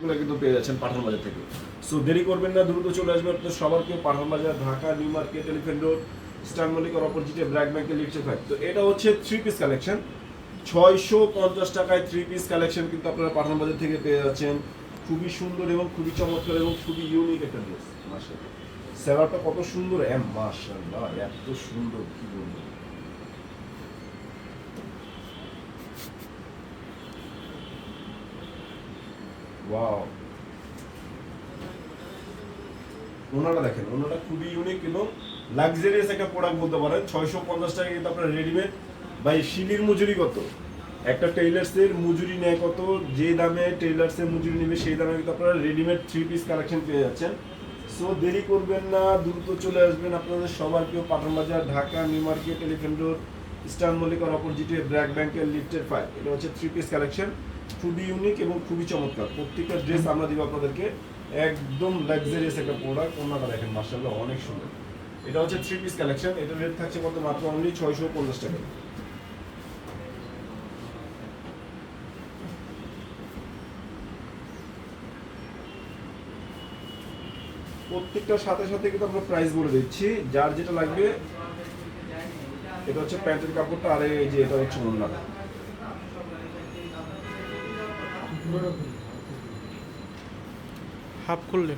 কিন্তু পেয়ে যাচ্ছেন পাঠান বাজার থেকে। সো দেরি করবেন না, দ্রুত চলে আসবেন আপনার সবার কেউ Pathan Bazar, Dhaka, new market, elephant road, star অপোজিটে ব্র্যাক ব্যাংকের লিফটে ফাইভ তো এটা হচ্ছে থ্রি পিস কালেকশন ছয়শো পঞ্চাশ টাকায় থ্রি পিস কালেকশন কিন্তু আপনারা পাঠান বাজার থেকে পেয়ে যাচ্ছেন। খুবই সুন্দর এবং খুবই চমৎকার এবং খুবই ইউনিক একটা ড্রেস মাসাল্লাহ সেলারটা কত সুন্দর এম মাসাল্লাহ এত সুন্দর, কি বলব। ওয়াও ওনাটা দেখেন ওনাটা খুবই ইউনিক এবং লাক্সারিয়াস একটা প্রোডাক্ট বলতে পারেন। ছয়শো পঞ্চাশ টাকা কিন্তু আপনার রেডিমেড বা শিলির মজুরি কত? একটা টেইলার্সের মজুরি নেয় কত? যে দামে টেইলার্সের মজুরি নেবে, সেই দামে কিন্তু আপনারা রেডিমেড থ্রি পিস কালেকশন পেয়ে যাচ্ছেন। সো দেরি করবেন না, দ্রুত চলে আসবেন আপনাদের সবার কেউ Pathan Bazar Dhaka, new market elephant road eastern মল্লিকার অপোজিটে ব্র্যাক ব্যাংকের লিফটের ফাইভ এটা হচ্ছে থ্রি পিস কালেকশন খুবই ইউনিক এবং খুবই চমৎকার। প্রত্যেকটা ড্রেস আমরা দিব আপনাদেরকে একদম লাক্সারিয়াস একটা প্রোডাক্ট ওনাটা দেখেন মার্শাল্লাহ অনেক সুন্দর। এটা হচ্ছে থ্রি পিস কালেকশন এটা রেট থাকছে কত? মাত্র অনলি ছয়শো পঞ্চাশ টাকা। প্রত্যেকটার সাথে সাথে কিন্তু আমরা প্রাইস বলে দিচ্ছি। যার যেটা লাগবে এটা হচ্ছে প্যান্টের কাপড়টা আর এই যে এটা হচ্ছে ওড়নাটা হাফ করলে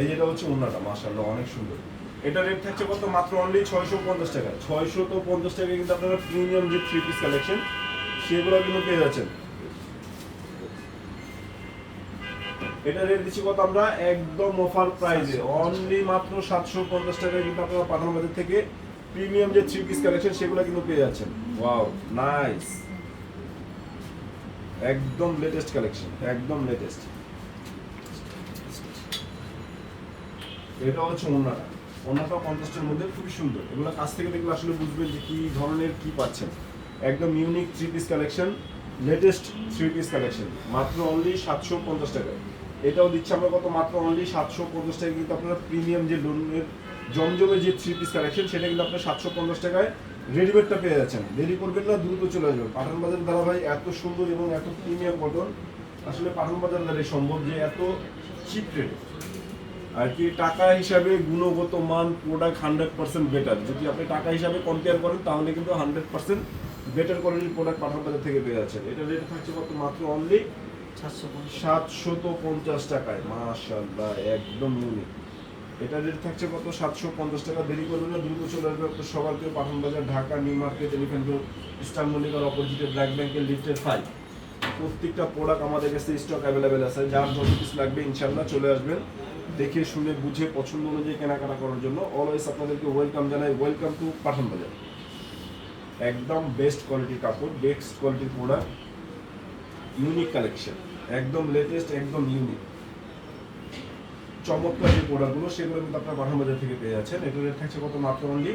এই যেটা হচ্ছে ওড়নাটা মাশাআল্লাহ অনেক সুন্দর। এটা রেট থাকছে কত? মাত্র অনলি ছয়শো পঞ্চাশ টাকা। ছয়শো তো পঞ্চাশ টাকা কিন্তু আপনারা প্রিমিয়াম যে থ্রি পিস কালেকশন সেগুলো কিন্তু পেয়ে যাচ্ছেন। এটা রেট দিচ্ছি কত আমরা? একদম অফার প্রাইসে অনলি মাত্র সাতশো পঞ্চাশ টাকায় কিন্তু আপনারা পাঠানো থেকে প্রিমিয়াম যে থ্রি পিস কালেকশন সেগুলো কিন্তু পেয়ে যাচ্ছেন। ওয়াও নাইস একদম লেটেস্ট কালেকশন একদম লেটেস্ট এটা হচ্ছে ওনাটা। ওনাটা পঞ্চাশটার মধ্যে খুবই সুন্দর। এগুলো কাছ থেকে দেখলে আসলে বুঝবেন যে কি ধরনের কি পাচ্ছেন। একদম unique three piece collection latest three piece collection মাত্র অনলি সাতশো পঞ্চাশ টাকায়। এটাও দিচ্ছে, আমরা কত মাত্র অনলি সাতশো পঞ্চাশ টাকায় কিন্তু আপনারা প্রিমিয়াম যে লোনের জমজমে যে থ্রি পিস কালেকশন সেটা কিন্তু আপনার সাতশো পঞ্চাশ টাকায় রেডিমেডটা পেয়ে যাচ্ছেন। দেরি করবেন না, দ্রুত চলে আসবেন। পাঠান বাজার দ্বারা ভাই এত সুন্দর এবং এত প্রিমিয়াম কটন আসলে পাঠান বাজার দ্বারা সম্ভব যে এত চিপ রেটে আর কি টাকা হিসাবে গুণগত মান প্রোডাক্ট হান্ড্রেড পার্সেন্ট বেটার যদি আপনি টাকা হিসাবে কম্পেয়ার করেন, তাহলে কিন্তু হান্ড্রেড পার্সেন্ট বেটার কোয়ালিটির প্রোডাক্ট পাঠান বাজার থেকে পেয়ে যাচ্ছেন। এটা রেট থাকছে কত মাত্র অনলি সাতশত পঞ্চাশ। টাকায় মাশাল্লাহ একদম ইউনিক এটা রেট থাকছে কত? সাতশো পঞ্চাশ টাকা। দেরি করবেন না, দ্রুত চলে আসবে। আপনার সবার কেউ Pathan Bazar Dhaka, new market elephant road eastern মল্লিকার অপোজিটে ব্ল্যাক ব্যাংকের লিফটের ফাইভ প্রত্যেকটা প্রোডাক্ট আমাদের কাছে স্টক অ্যাভেলেবেল আছে। যার যত কিছু লাগবে ইনশাল্লাহ চলে আসবেন। দেখে, শুনে, বুঝে, পছন্দ অনুযায়ী কেনাকাটা করার জন্য। অলওয়েজ আপনাদেরকে ওয়েলকাম জানাই। ওয়েলকাম টু পাঠান বাজার একদম বেস্ট কোয়ালিটির কাপড় বেস্ট কোয়ালিটির প্রোডাক্ট ইউনিক কালেকশন একদম লেটেস্ট একদম ইউনিক চমৎকার যে প্রোডাক্টগুলো সেগুলো কিন্তু আপনার পাঠান বাজার থেকে পেয়ে যাচ্ছেন। এটা রেট থাকছে কত মাত্র অনলি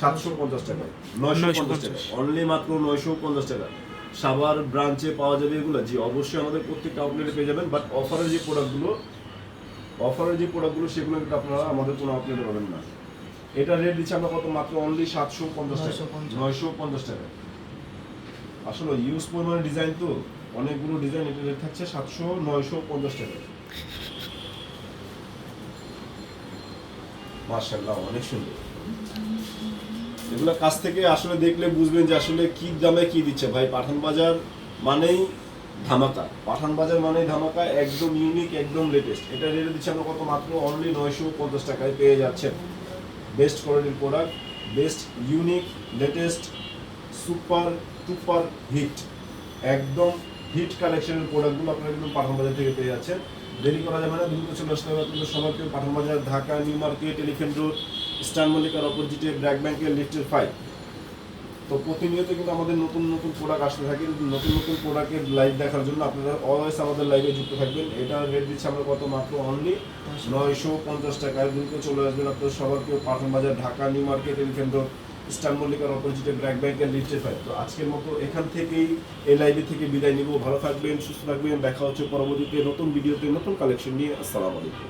সাতশো পঞ্চাশ টাকা। নয়শো পঞ্চাশ টাকা। অনলি মাত্র নয়শো পঞ্চাশ টাকা। সাবার ব্রাঞ্চে পাওয়া যাবে এগুলো। জি অবশ্যই আমাদের প্রত্যেকটা আউটলেটে পেয়ে যাবেন। বাট অফারের যে প্রোডাক্টগুলো অফারের যে প্রোডাক্টগুলো সেগুলো কিন্তু আপনারা আমাদের কোনো আউটলেটে পাবেন না। এটা রেট দিচ্ছে আমরা কত মাত্র? অনলি সাতশো পঞ্চাশ টাকা। নয়শো পঞ্চাশ। টাকা। আসলে ইউজ পরিমাণে ডিজাইন তো। অনেকগুলো ডিজাইন এটা রেট থাকছে, সাতশো, নয়শো, পঞ্চাশ টাকা। মার্শাল্লাহ অনেক সুন্দর। এগুলো কাছ থেকে আসলে দেখলে বুঝবেন যে আসলে কি দামে কি দিচ্ছে। ভাই পাঠান বাজার মানেই ধামাকা। পাঠান বাজার মানেই ধামাকা, একদম ইউনিক একদম লেটেস্ট এটা রেটে দিচ্ছে আমরা কত মাত্র? অনলি নয়শো পঞ্চাশ টাকায় পেয়ে যাচ্ছেন। বেস্ট কোয়ালিটির product best unique latest super duper hit একদম হিট কালেকশনের প্রোডাক্টগুলো আপনারা কিন্তু পাঠান বাজার থেকে পেয়ে যাচ্ছেন। দেরি করা যাবে না দ্রুত চলে আসতে হবে আপনাদের সবাইকে। Pathan Bazar Dhaka new market elephant road star মল্লিকার অপোজিটে ব্র্যাক ব্যাংকের লিফটের ফাইভ তো প্রতিনিয়ত কিন্তু আমাদের নতুন নতুন প্রোডাক্ট আসতে থাকে। নতুন নতুন প্রোডাক্টের লাইভ দেখার জন্য আপনারা অলওয়েজ আমাদের লাইভে যুক্ত থাকবেন। এটা রেট দিচ্ছে আমরা কত মাত্র অনলি নয়শো পঞ্চাশ টাকায়। দ্রুত চলে আসবেন আপনার সবার কেউ Pathan Bazar Dhaka new market elephant road star মল্লিকার অপোজিটে ব্র্যাক ব্যাংকের লিস্টে ফাইভ তো আজকের মতো এখান থেকেই এই লাইভে থেকে বিদায় নিব। ভালো থাকবেন, সুস্থ থাকবেন। দেখা হচ্ছে পরবর্তীতে নতুন ভিডিওতে নতুন কালেকশন নিয়ে। আসসালামু আলাইকুম।